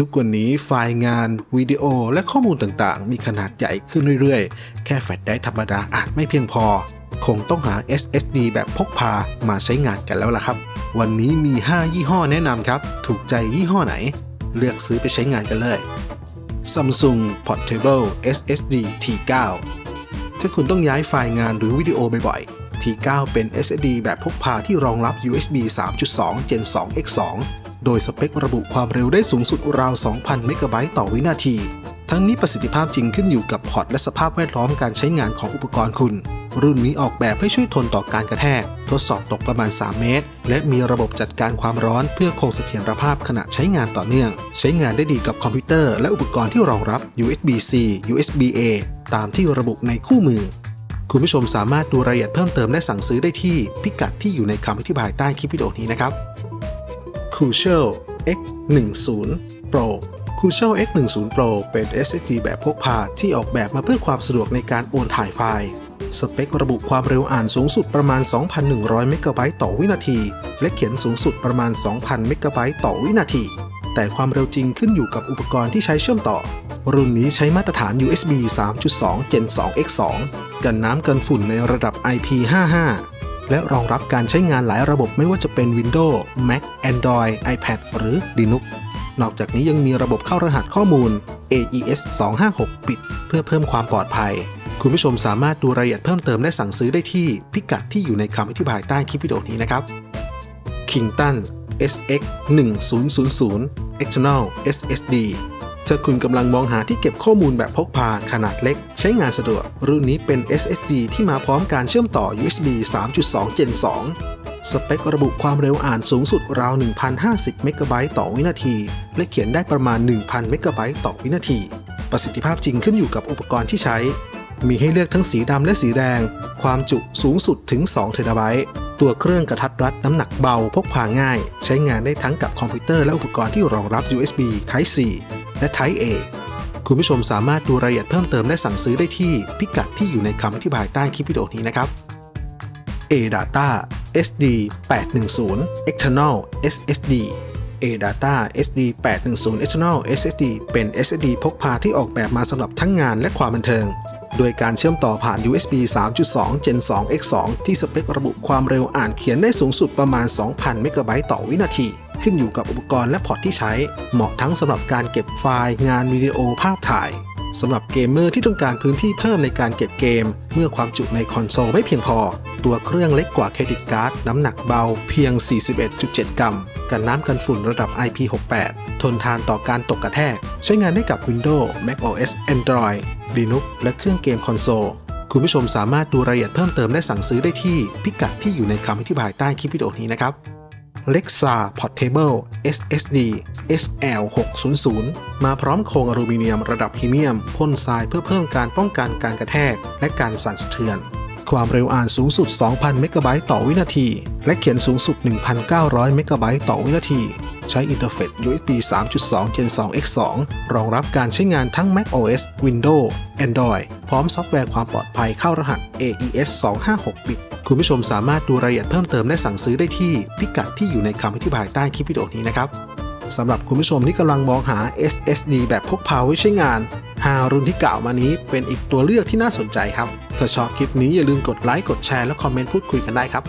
ทุกวันนี้ไฟล์งาน วิดีโอ และข้อมูลต่างๆ มีขนาดใหญ่ขึ้นเรื่อยๆ แค่แฟลชไดรฟ์ธรรมดาอาจไม่เพียงพอ คงต้องหา SSD แบบพกพามาใช้งานกันแล้วล่ะครับ วันนี้มี 5 ยี่ห้อแนะนำครับ ถูกใจยี่ห้อไหน เลือกซื้อไปใช้งานกันเลย Samsung Portable SSD T9 ถ้าคุณต้องย้ายไฟล์งานหรือวิดีโอบ่อยๆ T9 เป็น SSD แบบพกพาที่รองรับ USB 3.2 Gen 2 X 2 โดยสเปคระบุความเร็วได้สูงสุดราว 2,000 เมกะไบต์ต่อวินาที ทั้งนี้ประสิทธิภาพจริงขึ้นอยู่กับพอร์ตและสภาพแวดล้อมการใช้งานของอุปกรณ์คุณ รุ่นนี้ออกแบบให้ช่วยทนต่อการกระแทก ทดสอบตกประมาณ 3 เมตร และมีระบบจัดการความร้อนเพื่อคงเสถียรภาพขณะใช้งานต่อเนื่อง ใช้งานได้ดีกับคอมพิวเตอร์และอุปกรณ์ที่รองรับ USB-C USB-A ตามที่ระบุในคู่มือคุณผู้ชมสามารถดูรายละเอียดเพิ่มเติมและสั่งซื้อได้ที่พิกัดที่อยู่ในคำอธิบายใต้คลิปวิดีโอนี้นะครับ Crucial X10 Pro Crucial X10 Pro เป็น SSD แบบพกพาที่ออกแบบมาเพื่อความสะดวกในการโอนถ่ายไฟล์ สเปคระบุความเร็วอ่านสูงสุดประมาณ 2,100 เมกะไบต์ต่อวินาที และเขียนสูงสุดประมาณ 2,000 เมกะไบต์ต่อวินาที แต่ความเร็วจริงขึ้นอยู่กับอุปกรณ์ที่ใช้เชื่อมต่อ รุ่นนี้ใช้มาตรฐาน USB 3.2 Gen 2 X 2 กันน้ำกันฝุ่นในระดับ IP55 และรองรับการใช้งานหลายระบบไม่ว่าจะเป็น Windows Mac Android iPad หรือ Linux นอกจากนี้ยังมีระบบเข้ารหัสข้อมูล AES 256บิตเพื่อเพิ่มความปลอดภัย คุณผู้ชมสามารถดูรายละเอียดเพิ่มเติมและสั่งซื้อได้ที่พิกัดที่อยู่ในคำอธิบายใต้คลิปวิดีโอนี้นะครับ Kington SX 1000 External SSD ถ้าคุณกำลังมองหาที่เก็บข้อมูลแบบพกพาขนาดเล็ก ใช้งานสะดวก รุ่นนี้เป็น SSD ที่มาพร้อมการเชื่อมต่อ USB 3.2 Gen 2 สเปคระบุความเร็วอ่านสูงสุดราว 1,050 เมกะไบต์ต่อวินาที และเขียนได้ประมาณ 1,000 เมกะไบต์ต่อวินาที ประสิทธิภาพจริงขึ้นอยู่กับอุปกรณ์ที่ใช้ มีให้เลือกทั้งสีดำและสีแดง ความจุสูงสุดถึง2เทราไบต์ตัวเครื่องกระทัดรัดน้ำหนักเบาพกพาง่าย ใช้งานได้ทั้งกับคอมพิวเตอร์และอุปกรณ์ที่รองรับ USB Type C และ Type A คุณผู้ชมสามารถดูรายละเอียดเพิ่มเติมและสั่งซื้อได้ที่พิกัดที่อยู่ในคำอธิบายใต้คลิปวิดีโอนี้นะครับ ADATA SD 810 External SSD ADATA SD 810 External SSD เป็น SSD พกพาที่ออกแบบมาสำหรับทั้งงานและความบันเทิง โดยการเชื่อมต่อผ่าน USB 3.2 Gen 2 X 2 ที่สเปคระบุความเร็วอ่านเขียนได้สูงสุดประมาณ 2,000 เมกะไบต์ต่อวินาที ขึ้นอยู่กับอุปกรณ์และพอร์ตที่ใช้ เหมาะทั้งสำหรับการเก็บไฟล์ งานวิดีโอภาพถ่ายสำหรับเกมเมอร์ที่ต้องการพื้นที่เพิ่มในการเก็บเกม เมื่อความจุในคอนโซลไม่เพียงพอ ตัวเครื่องเล็กกว่าเครดิตการ์ดน้ำหนักเบาเพียง 41.7 กรัม กันน้ำกันฝุ่นระดับ IP68 ทนทานต่อการตกกระแทก ใช้งานได้กับ Windows macOS Android Linux และเครื่องเกมคอนโซล คุณผู้ชมสามารถดูรายละเอียดเพิ่มเติมและสั่งซื้อได้ที่พิกัดที่อยู่ในคำอธิบายใต้คลิปวิดีโอนี้นะครับ Lexa Portable SSD SL600 มาพร้อมโครงอลูมิเนียมระดับพรีเมียมพ่นทรายเพื่อเพิ่มการป้องกันการกระแทก และการสั่นสะเทือน ความเร็วอ่านสูงสุด 2,000 เมกะไบต์ต่อวินาที และเขียนสูงสุด 1,900 เมกะไบต์ต่อวินาที ใช้อินเทอร์เฟซ USB 3.2 Gen 2 X 2 รองรับการใช้งานทั้ง Mac OS Windows Android พร้อมซอฟต์แวร์ความปลอดภัยเข้ารหัส AES 256 บิต คุณผู้ชมสามารถดูรายละเอียดเพิ่มเติมและสั่งซื้อได้ที่พิกัดที่อยู่ในคำอธิบายใต้คลิปวิดีโอนี้นะครับสำหรับคุณผู้ชมที่กำลังมองหา SSD แบบพกพาไว้ใช้งาน 5 รุ่นที่กล่าวมานี้เป็นอีกตัวเลือกที่น่าสนใจครับ ถ้าชอบคลิปนี้อย่าลืมกดไลค์ กดแชร์ และคอมเมนต์พูดคุยกันได้ครับ